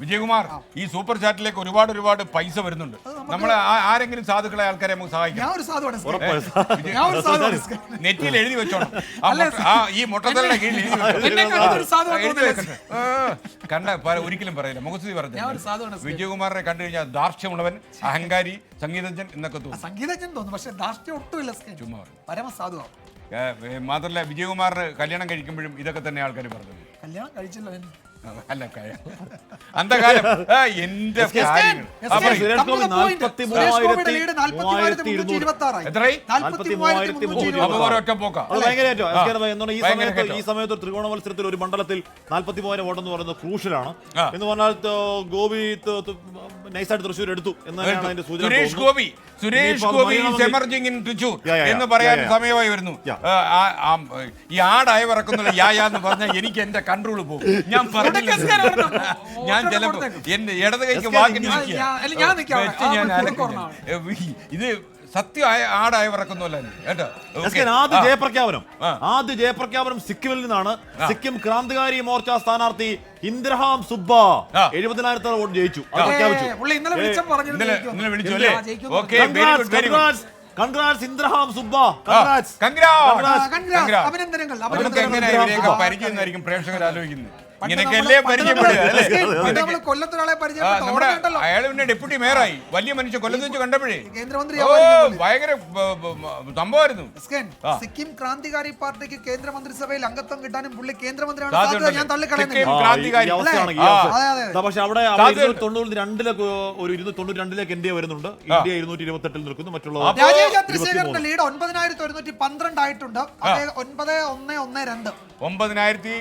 വിജയകുമാർ ഈ സൂപ്പർ ചാറ്റിലേക്ക് ഒരുപാട് ഒരുപാട് പൈസ വരുന്നുണ്ട്. നമ്മൾ ആരെങ്കിലും സാധുക്കളെ ആൾക്കാരെ നമുക്ക് സഹായിക്കാം. നെറ്റിയിൽ എഴുതി വെച്ചോണം. ആ ഈ മുട്ടത്തലയുടെ കീഴിൽ കണ്ട ഒരിക്കലും പറയില്ല. മുഖസ്തുതി ഞാൻ ഒരു പറഞ്ഞു വിജയകുമാറിനെ കണ്ടു കഴിഞ്ഞാൽ ദാർഷ്ട്യമുള്ളവൻ അഹങ്കാരി സംഗീതജ്ഞൻ എന്നൊക്കെ തോന്നുന്നു തോന്നും സംഗീതജ്ഞൻ തോന്നുന്നു പക്ഷേ ദാർഷ്ട്യം ഒട്ടുമില്ല സ്കേ. ചുമ്മാ പറയും. പരമ സാധുവാ ഏ, ഏ, മാത്രല്ല വിജയകുമാറിന് കല്യാണം കഴിക്കുമ്പോഴും ഇതൊക്കെ തന്നെ ആൾക്കാർ പറഞ്ഞത്. കല്യാണം കഴിച്ചില്ല. അല്ല ആ, എന്റെ കാര്യങ്ങൾ ആ. പറയൂ. സുരേഷ് ഗോപി നാൽപ്പത്തി മൂവായിരത്തി അപ്പൊ ഒരൊറ്റ പോക്കാ അത് ഭയങ്കരമായിട്ടോ എന്താണ് ഈ ഭയങ്കര സമയത്ത് കേട്ടോ. ഈ സമയത്ത് ഒരു ത്രികോണ മത്സരത്തിൽ ഒരു മണ്ഡലത്തിൽ നാല്പത്തി മൂവായിരം വോട്ടെന്ന് പറയുന്നത് ക്രൂഷ്യലാണ് ആ. എന്ന് പറഞ്ഞാൽ ത- ഗോപി ത- ത- നൈസായിട്ട് തൃശ്ശൂർ എടുത്തു എന്ന് തന്നെയാണ് അതിന്റെ സൂചന സുരേഷ് തോന്നുന്നു. ഗോപി സുരേഷ് ഇനിയിപ്പോ ഗോപി എമർജിംഗ് ഇൻ തൃശൂർ എന്ന് പറയാൻ. സമയമായി വരുന്നു Yeah. ആ, ആ, ആ, ഈ ആടായ പറക്കുന്ന യാ യാ എന്ന് പറഞ്ഞാൽ എനിക്ക് എന്റെ കൺട്രോൾ പോകും ഞാൻ ഒരെണ്ണം. ഞാൻ ചിലപ്പോ. എന്റെ ഇടത് കൈക്ക് വാക്കിന് ഞാൻ- ഇത് സത്യം ആയ- ആടായ പറക്കുന്നല്ല ആദ്യ ജയപ്രഖ്യാപനം. ആദ്യ ജയപ്രഖ്യാപനം സിക്കിമിൽ നിന്നാണ്. സിക്കിം ക്രാന്തികാരി മോർച്ച സ്ഥാനാർത്ഥി ഇന്ദ്രഹാം സുബ്ബ. എഴുപതിനായിരത്തോളം വോട്ട് ജയിച്ചു. Congrats Indra Hang Subba. Congrats. Congrats. അഭിനന്ദനങ്ങൾ നമുക്ക്. എങ്ങനെ പരിചയം പ്രേക്ഷകർ ആലോചിക്കുന്നത്? ഇങ്ങനെയൊക്കെയല്ലേ പരിചയപ്പെടുക അല്ലേ? നമ്മൾ ഇങ്ങനെയൊക്കെ- കൊല്ലത്തൊരാളെ പരിചയപ്പെട്ട അയാൾ പിന്നെ ഡെപ്യൂട്ടി മേയറായി. വലിയ മനുഷ്യൻ കൊല്ലത്ത് വെച്ച് കണ്ടപ്പോഴേ. കേന്ദ്രമന്ത്രി. ഭയങ്കര സംഭവമായിരുന്നു. സിക്കിം ക്രാന്തികാരി പാർട്ടിക്ക് കേന്ദ്രമന്ത്രിസഭയിൽ അംഗത്വം കിട്ടാനും പുള്ളി കേന്ദ്രമന്ത്രിയാണ്. സാധ്യത ഞാൻ. തള്ളിക്കളയുന്നില്ല. പക്ഷെ അവിടെ തൊണ്ണൂറ്റി രണ്ടിലേക്ക് ഒരു ഇരുന്നൂറ്റി തൊണ്ണൂറ്റി രണ്ടിലേക്ക് ഇന്ത്യ വരുന്നുണ്ട്. ഇന്ത്യ ഇരുന്നൂറ്റി ഇരുപത്തി എട്ടിൽ നിൽക്കുന്നു മറ്റുള്ള രാജീവ് ചന്ദ്രശേഖരന്റെ ലീഡ് ഒൻപതിനായിരത്തി ഒരുന്നൂറ്റി പന്ത്രണ്ട് ആയിട്ടുണ്ട്. അദ്ദേഹം ഒൻപത് ഒന്ന് ഒന്ന് രണ്ട്. ഒമ്പതിനായിരത്തി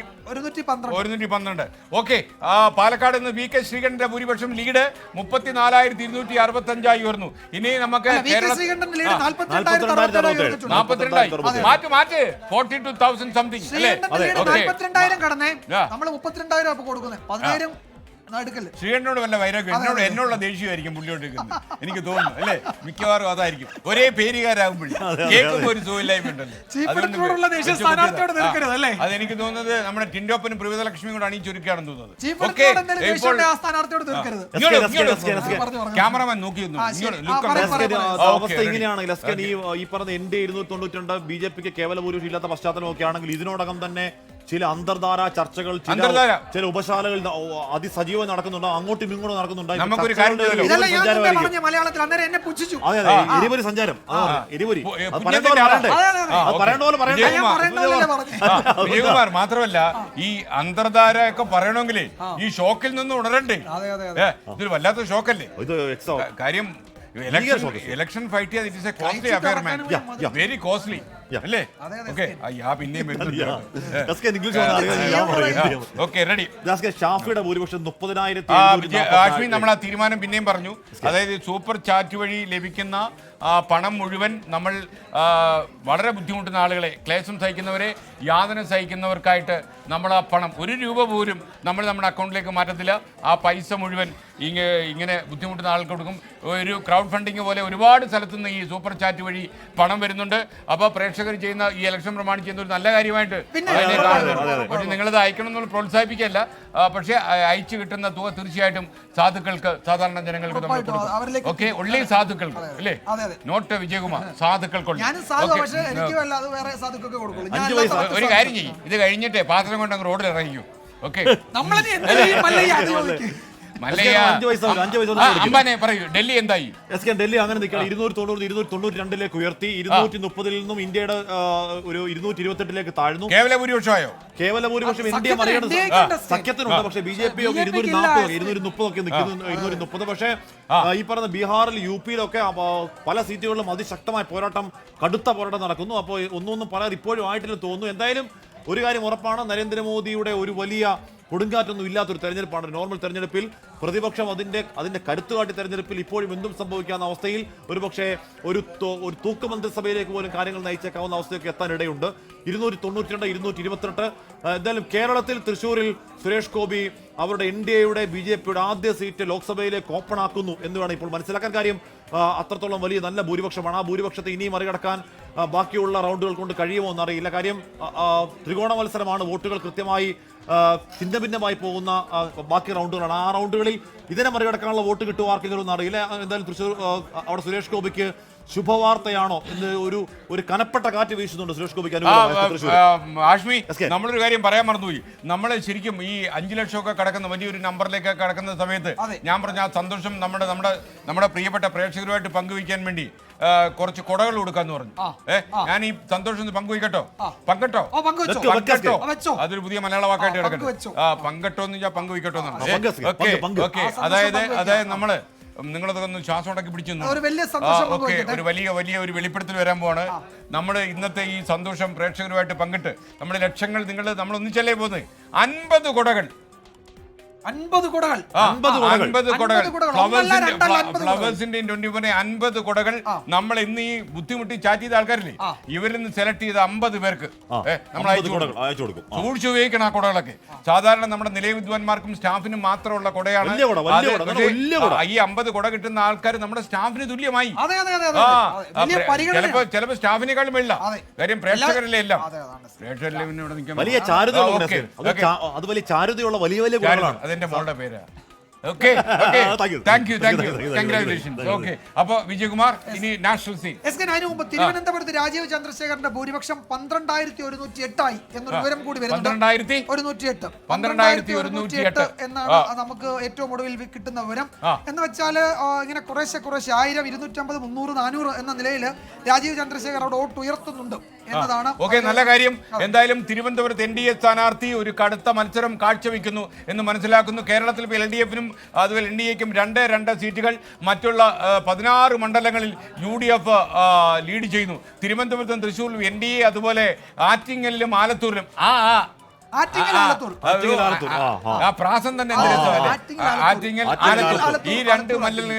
ഒരുന്നൂറ്റി പന്ത്രണ്ട് ഓക്കെ പാലക്കാട് നിന്ന് വി കെ ശ്രീകണ്ഠന്റെ ഭൂരിപക്ഷം ലീഡ് മുപ്പത്തിനാലായിരത്തി ഇരുന്നൂറ്റി അറുപത്തി അഞ്ചായി ഉയർന്നു ഇനി നമുക്ക് അറുപത്തേഴ്. മാറ്റ് മാറ്റ് ഫോർട്ടി ടു തൗസൻഡ് സംതിങ് അല്ലേ? നാൽപ്പത്തിരണ്ടായിരം കടന്നേ. നമ്മൾ മുപ്പത്തിരണ്ടായിരം കൊടുക്കുന്നത് പതിനായിരം നടുക്കല്ലേ ശ്രീകണ്ഠനോട് വല്ല വൈരാഗ്യം? എന്നോട് എന്നുള്ള ദേഷ്യമായിരിക്കും പുള്ളിയോട് എനിക്ക് തോന്നുന്നു. അല്ലേ? മിക്കവാറും അതായിരിക്കും. ഒരേ പേരുകാരാകുമ്പോഴേ. കേൾക്കുമ്പോൾ ഒരു സുഖമില്ലായ്മ ഉണ്ടല്ലോ. അതെനിക്ക് തോന്നുന്നത് നമ്മുടെ ടിൻഡോപ്പനും പ്രിയതലക്ഷ്മിയും കൂടെ അണി ചുരുക്കുകയാണെന്ന് തോന്നുന്നത്. ക്യാമറമാൻ നോക്കി നിന്നു. ആ, ഇങ്ങോട്ട്, ശരി. look ആ, on പറയാം, the എസ്കേൻ, പറയാം, screen. ആ, ആ, അവസ്ഥ okay, ready. ഇങ്ങനെയാണ് എസ്കേൻ ഈ പറഞ്ഞ എന്റെ ഇരുന്നൂറ്റി തൊണ്ണൂറ്റിരണ്ട് ബി ജെ പിക്ക് കേവല ഭൂരിപക്ഷം ഇല്ലാത്ത പശ്ചാത്തലമൊക്കെ ആണെങ്കിൽ ഇതിനോടകം തന്നെ ചില അന്തർധാര ചർച്ചകൾ ചില അന്തർധാര. ചില ഉപശാലകൾ അതിസജീവം നടക്കുന്നുണ്ട് അങ്ങോട്ടും ഇങ്ങോട്ടും നടക്കുന്നുണ്ട് മലയാളത്തിൽ അന്നേരം എന്നെ പുച്ഛിച്ചു. അതെ അതെ എരിപൊരി സഞ്ചാരം എരിപൊരി വിജയകുമാർ, മാത്രമല്ല ഈ അന്തർധാര ഒക്കെ പറയണമെങ്കിലേ ഈ ഷോക്കിൽ നിന്ന് ഉണരണ്ടേ? അതെ അതെ. ഇതൊരു വല്ലാത്ത ഷോക്കല്ലേ? ഇത് കാര്യം ഇലക്ഷൻ ഫൈറ്റ് ചെയ്യാൻ it is a costly affair man. Very costly. അല്ലേ? ഓക്കെ പിന്നെയും. ഓക്കെ റെഡി ഷാഫിയുടെ ഭൂരിപക്ഷം മുപ്പതിനായിരത്തി നമ്മൾ ആ തീരുമാനം പിന്നെയും പറഞ്ഞു. അതായത് സൂപ്പർ ചാറ്റ് വഴി ലഭിക്കുന്ന പണം മുഴുവൻ നമ്മൾ വളരെ ബുദ്ധിമുട്ടുന്ന ആളുകളെ ക്ലേശം സഹിക്കുന്നവരെ യാതന സഹിക്കുന്നവർക്കായിട്ട് നമ്മൾ ആ പണം ഒരു രൂപ പോലും നമ്മൾ നമ്മുടെ അക്കൗണ്ടിലേക്ക് മാറ്റത്തില്ല. ആ പൈസ മുഴുവൻ ഇങ്ങ ഇങ്ങനെ ബുദ്ധിമുട്ടുന്ന ആൾക്ക് കൊടുക്കും. ഒരു ക്രൗഡ് ഫണ്ടിങ് പോലെ ഒരുപാട് സ്ഥലത്തു നിന്ന് ഈ സൂപ്പർ ചാറ്റ് വഴി പണം വരുന്നുണ്ട്. അപ്പോൾ പ്രേക്ഷകർ ചെയ്യുന്ന ഈ ഇലക്ഷൻ പ്രമാണിച്ച് ചെയ്യുന്ന ഒരു നല്ല കാര്യമായിട്ട് പക്ഷേ അതിനെ കാണുന്നുണ്ട് നിങ്ങളിത് അയക്കണം എന്നുള്ള പ്രോത്സാഹിപ്പിക്കല്ല പക്ഷേ അയച്ചു കിട്ടുന്ന തുക തീർച്ചയായിട്ടും സാധുക്കൾക്ക് സാധാരണ ജനങ്ങൾക്ക് നമ്മൾ കൊടുക്കും. ഓക്കെ ഉള്ളി സാധുക്കൾക്ക് അല്ലേ. നോട്ട് വിജയകുമാർ സാധുക്കൾ ഞാനും സാധു Okay. പക്ഷെ എനിക്ക് അല്ലാതെ വേറെ സാധുക്കൊക്കെ കൊടുക്കുള്ളൂ. ഞാൻ അഞ്ച് പൈസ. ഒരു കാര്യം ചെയ്യും. ഇത് കഴിഞ്ഞിട്ട് പാത്രം കൊണ്ട് അങ്ങ് റോഡിൽ ഇറങ്ങിക്കും ഓക്കെ. നമ്മളിനി എന്ത് ചെയ്യും? മല്ലയ്യ അത് ചോദിക്ക്. മല്ലയ്യ അഞ്ച് പൈസ ഒരു അഞ്ച് പൈസ ആ, ഒന്നും കൊടുക്കില്ല. പറയൂ ഡൽഹി എന്തായി? എസ് കെ ഡൽഹി അങ്ങനെ നിൽക്കണം ഇരുന്നൂറ്റി തൊണ്ണൂറ് ഇരുന്നൂറ്റി തൊണ്ണൂറ്റി രണ്ടിലേക്ക് ഉയർത്തി ഇരുന്നൂറ്റി മുപ്പതിൽ നിന്നും ഇന്ത്യയുടെ ആ, ഒരു ഇരുന്നൂറ്റി ഇരുപത്തെട്ടിലേക്ക് താഴ്ന്നു. കേവല ഭൂരിപക്ഷമായോ? കേവല ഭൂരിപക്ഷം ഇന്ത്യ സഖ്യത്തിന് മറികടന്ന്. സഖ്യത്തിനുണ്ട് പക്ഷേ ബി ജെ പി ഒക്കെ BJP ഇരുന്നൂറ്റി ഇല്ല. നാൽപ്പത് ഇരുന്നൂറ്റി മുപ്പതൊക്കെ നിൽക്കുന്നു ഇരുന്നൂറ്റി മുപ്പത്. പക്ഷേ ആ, ഈ പറഞ്ഞ ബീഹാറിൽ യു പിയിലൊക്കെ ആ, പല സീറ്റുകളിലും അതിശക്തമായ പോരാട്ടം കടുത്ത പോരാട്ടം നടക്കുന്നു. അപ്പോൾ ഒന്നൊന്നും പല ഇപ്പോഴും ആയിട്ടില്ല തോന്നുന്നു. എന്തായാലും ഒരു കാര്യം ഉറപ്പാണ് നരേന്ദ്രമോദിയുടെ ഒരു വലിയ കൊടുങ്കാറ്റൊന്നും ഇല്ലാത്തൊരു തെരഞ്ഞെടുപ്പാണ് നോർമൽ തെരഞ്ഞെടുപ്പിൽ. പ്രതിപക്ഷം അതിന്റെ അതിന്റെ കരുത്തുകാട്ടി തെരഞ്ഞെടുപ്പിൽ ഇപ്പോഴും എന്തും സംഭവിക്കാവുന്ന അവസ്ഥയിൽ ഒരു പക്ഷേ ഒരു തൂക്ക് മന്ത്രിസഭയിലേക്ക് പോലും കാര്യങ്ങൾ നയിച്ചേക്കാവുന്ന അവസ്ഥയൊക്കെ എത്താനിടയുണ്ട്. ഇരുന്നൂറ്റി തൊണ്ണൂറ്റി രണ്ട് ഇരുന്നൂറ്റി ഇരുപത്തിരണ്ട് എന്തായാലും കേരളത്തിൽ തൃശ്ശൂരിൽ സുരേഷ് ഗോപി അവരുടെ എൻ ഡി എയുടെ ബി ജെ പിയുടെ ആദ്യ സീറ്റ് ലോക്സഭയിലേക്ക് ഓപ്പൺ ആക്കുന്നു എന്ന് വേണം ഇപ്പോൾ മനസ്സിലാക്കാൻ കാര്യം. അത്രത്തോളം വലിയ നല്ല ഭൂരിപക്ഷമാണ്. ആ ഭൂരിപക്ഷത്തെ ഇനിയും മറികടക്കാൻ ബാക്കിയുള്ള റൗണ്ടുകൾ കൊണ്ട് കഴിയുമോ എന്നറിയില്ല. കാര്യം ത്രികോണ മത്സരമാണ്. വോട്ടുകൾ കൃത്യമായി ഭിന്ന ഭിന്നമായി പോകുന്ന ബാക്കി റൗണ്ടുകളാണ്. ആ റൗണ്ടുകളിൽ ഇതിനെ മറികടക്കാനുള്ള വോട്ട് കിട്ടുമോ ആർക്കെങ്കിലും ഒന്നും അറിയില്ല എന്തായാലും തൃശ്ശൂർ അവിടെ സുരേഷ് ഗോപിക്ക് ശുഭവാർത്തയാണോ എന്ന് ഒരു ഒരു കനപ്പെട്ട കാറ്റ് വീശുന്നുണ്ട് സുരേഷ് ഗോപിക്ക് ആഷ്മി. നമ്മളൊരു കാര്യം പറയാൻ മറന്നുപോയി നമ്മൾ ശരിക്കും ഈ അഞ്ചു ലക്ഷമൊക്കെ കടക്കുന്ന വലിയൊരു നമ്പറിലേക്ക് കടക്കുന്ന സമയത്ത്. ഞാൻ പറഞ്ഞ ആ സന്തോഷം നമ്മുടെ നമ്മുടെ നമ്മുടെ പ്രിയപ്പെട്ട പ്രേക്ഷകരുമായിട്ട് പങ്കുവയ്ക്കാൻ വേണ്ടി കുറച്ച് കുടകൾ കൊടുക്കാന്ന് പറഞ്ഞു ഏഹ്. ഞാൻ ഈ സന്തോഷം ഒന്ന് പങ്കുവയ്ക്കട്ടോ. പങ്കട്ടോ. പങ്കട്ടോ. അതൊരു പുതിയ മലയാള വാക്കായിട്ട് കിടക്കട്ടെ ആ പങ്കട്ടോ എന്ന് ഞാൻ പങ്കുവയ്ക്കട്ടോ പങ്ക്. ഓക്കെ അതായത് അതായത് നമ്മൾ നിങ്ങളതൊക്കെ ഒന്ന് ശ്വാസം ഉടക്കി പിടിച്ചു ഓക്കെ ഒരു വലിയ വലിയ ഒരു വെളിപ്പെടുത്തൽ വരാൻ പോവാണ്. നമ്മൾ ഇന്നത്തെ ഈ സന്തോഷം പ്രേക്ഷകരുമായിട്ട് പങ്കിട്ട് നമ്മുടെ ലക്ഷങ്ങൾ നിങ്ങൾ നമ്മൾ ഒന്നിച്ചല്ലേ പോകുന്നത്? അൻപത് കുടകൾ അൻപത് കുടകൾ. അൻപത് ഫ്ലവേഴ്സിന്റെ ട്വന്റി അൻപത് നമ്മൾ ഇന്ന് ഈ ബുദ്ധിമുട്ടി ചാറ്റ് ചെയ്ത ആൾക്കാരില്ലേ? ഇവരിൽ നിന്ന് സെലക്ട് ചെയ്ത അമ്പത് പേർക്ക്. നമ്മൾ അയച്ചു കൊടുക്കും. കൊടുക്കും. ഉപയോഗിക്കണം ആ കുടകളൊക്കെ. സാധാരണ നമ്മുടെ നിലയ വിദ്വാൻമാർക്കും സ്റ്റാഫിനും മാത്രമുള്ള കുടയാണ്. വലിയ കുട, വലിയ അത് കുട, പക്ഷേ, വലിയ കുട. ആ, ഈ അമ്പത് കുട കിട്ടുന്ന ആൾക്കാർ നമ്മുടെ സ്റ്റാഫിന് തുല്യമായി. അതെ അതെ അതെ അതെ. അതെ. ചിലപ്പോ ചിലപ്പോ സ്റ്റാഫിനേക്കാളും വെള്ള കാര്യം പ്രേക്ഷകരല്ലേ എല്ലാം? അതെ അതാണ്. പ്രേക്ഷകരിലെ പിന്നെ ഇവിടെ നിൽക്കാൻ വലിയ ചാരുതയുള്ള അത് അത് വലിയ ചാരുതയുള്ള വലിയ കുടകളാണ്. അതെന്റെ മോളുടെ പേര്. Okay. Thank you thank you congratulations okay അപ്പൊ വിജയകുമാർ ഇനി നാഷണൽ സീൻ എസ് കെ അതിനു മുമ്പ് തിരുവനന്തപുരത്ത് രാജീവ് ചന്ദ്രശേഖരന്റെ ഭൂരിപക്ഷം പന്ത്രണ്ടായിരത്തി ഒരുന്നൂറ്റി എട്ടായി എന്നൊരു വിവരം കൂടി വരുന്നുണ്ട്. പന്ത്രണ്ടായിരത്തി? ഒരുന്നൂറ്റി എട്ട് പന്ത്രണ്ടായിരത്തി ഒരുന്നൂറ്റി എട്ട്. എന്നാണ്. നമുക്ക് ഏറ്റവും ഒടുവിൽ കിട്ടുന്ന വിവരം. എന്ന് വെച്ചാൽ ഇങ്ങനെ കുറേശ്ശെ കുറേശ്ശെ ആയിരം ഇരുന്നൂറ്റമ്പത് മുന്നൂറ് നാനൂറ് എന്ന നിലയിൽ രാജീവ് ചന്ദ്രശേഖർ അവിടെ വോട്ട് ഉയർത്തുന്നുണ്ട്. എന്നതാണ് ഓക്കെ നല്ല കാര്യം. എന്തായാലും തിരുവനന്തപുരത്ത് എൻ ഡി എ സ്ഥാനാർത്ഥി ഒരു കടുത്ത മത്സരം കാഴ്ചവെക്കുന്നു എന്ന് മനസ്സിലാക്കുന്നു. കേരളത്തിൽ ഇപ്പോൾ എൽ ഡി എഫിനും അതുപോലെ എൻ ഡി എക്കും രണ്ട് രണ്ട് സീറ്റുകൾ. മറ്റുള്ള പതിനാറ് മണ്ഡലങ്ങളിൽ യു ഡി എഫ് ലീഡ് ചെയ്യുന്നു. തിരുവനന്തപുരത്തും തൃശ്ശൂരിലും എൻ ഡി എ അതുപോലെ ആറ്റിങ്ങലിലും ആലത്തൂരിലും. ആ ആ ആറ്റിങ്ങൽ. ആലത്തൂർ ആറ്റിങ്ങൽ ആലത്തൂർ. ആ, ആ. ആ പ്രാസം തന്നെ എന്ത് രസമല്ലേ? ആറ്റിങ്ങൽ ആ, ആറ്റിങ്ങൽ ആറ്റിങ്ങൽ ആലത്തൂർ ആലത്തൂർ, ഈ രണ്ട് ആലത്തൂർ, മല്ലിൽ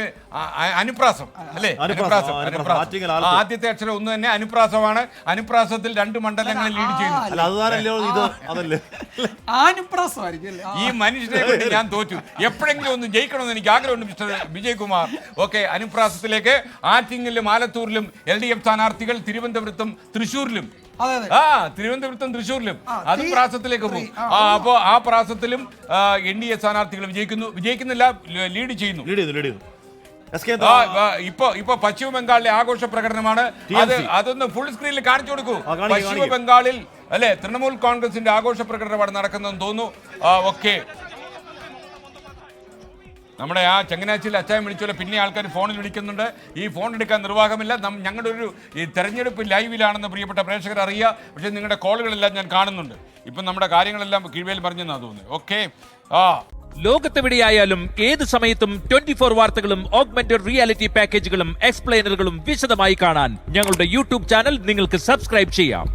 അനുപ്രാസം അല്ലേ അനുപ്രാസം, ആ, അനുപ്രാസം. ആറ്റിങ്ങൽ ആലത്തൂർ. ആ, ആദ്യത്തെ അക്ഷരം ഒന്ന് തന്നെ അനുപ്രാസമാണ് അനുപ്രാസത്തിൽ രണ്ട് മണ്ഡലങ്ങളിൽ ലീഡ് ചെയ്യുന്നു അല്ല അതുതാരല്ലോ ഇത് അതല്ലേ ആനുപ്രാസമായിരിക്കും അല്ലേ ആ. ഈ മനുഷ്യനെ കൊണ്ട് ഞാൻ തോറ്റു എപ്പോഴെങ്കിലും ഒന്ന് ജയിക്കണമെന്ന് എനിക്ക് ആഗ്രഹമുണ്ട് മിസ്റ്റർ വിജയകുമാർ ഓക്കെ അനുപ്രാസത്തിലേക്ക് ആറ്റിങ്ങലിലും ആലത്തൂരിലും എൽ ഡി എഫ് സ്ഥാനാർത്ഥികൾ തിരുവനന്തപുരത്തും തൃശ്ശൂരിലും അതെ ആ തിരുവനന്തപുരത്തും തൃശ്ശൂരിലും. ആ, അത് പ്രാസത്തിലേക്ക് പോകും. ആ, അപ്പോ ആ പ്രാസത്തിലും എൻ ഡി എ സ്ഥാനാർത്ഥികൾ വിജയിക്കുന്നു. വിജയിക്കുന്നില്ല ലീഡ് ചെയ്യുന്നു. ലീഡ് ചെയ്തു ചെയ്തു. ഇപ്പൊ ഇപ്പൊ പശ്ചിമ ബംഗാളിലെ ആഘോഷ പ്രകടനമാണ്. അത്. അതൊന്ന് ഫുൾ സ്ക്രീനിൽ കാണിച്ചു കൊടുക്കൂ. പശ്ചിമ ബംഗാളിൽ അല്ലെ തൃണമൂൽ കോൺഗ്രസിന്റെ ആഘോഷ പ്രകടനമാണ് നടക്കുന്നതെന്ന് തോന്നുന്നു. ഓക്കെ. നമ്മുടെ ആ ചങ്ങനാശ്ശേരിയിൽ അച്ചായം വിളിച്ചോലെ പിന്നെ ആൾക്കാർ ഫോണിൽ വിളിക്കുന്നുണ്ട്. ഈ ഫോൺ എടുക്കാൻ നിർവാഹമില്ല. ഞങ്ങളുടെ ഒരു ഈ തെരഞ്ഞെടുപ്പ് ലൈവിലാണെന്ന് പ്രിയപ്പെട്ട പ്രേക്ഷകർ അറിയുക. പക്ഷേ നിങ്ങളുടെ കോളുകളെല്ലാം ഞാൻ കാണുന്നുണ്ട്. ഇപ്പം നമ്മുടെ കാര്യങ്ങളെല്ലാം കീഴ്വേൽ പറഞ്ഞെന്നാണ് തോന്നുന്നത്. ഓക്കെ ആ. ലോകത്തെവിടെയായാലും ഏത് സമയത്തും ട്വന്റി ഫോർ വാർത്തകളും ഓഗ്മെന്റഡ് റിയാലിറ്റി പാക്കേജുകളും എക്സ്പ്ലെയിനറുകളും വിശദമായി കാണാൻ ഞങ്ങളുടെ യൂട്യൂബ് ചാനൽ നിങ്ങൾക്ക് സബ്സ്ക്രൈബ് ചെയ്യാം.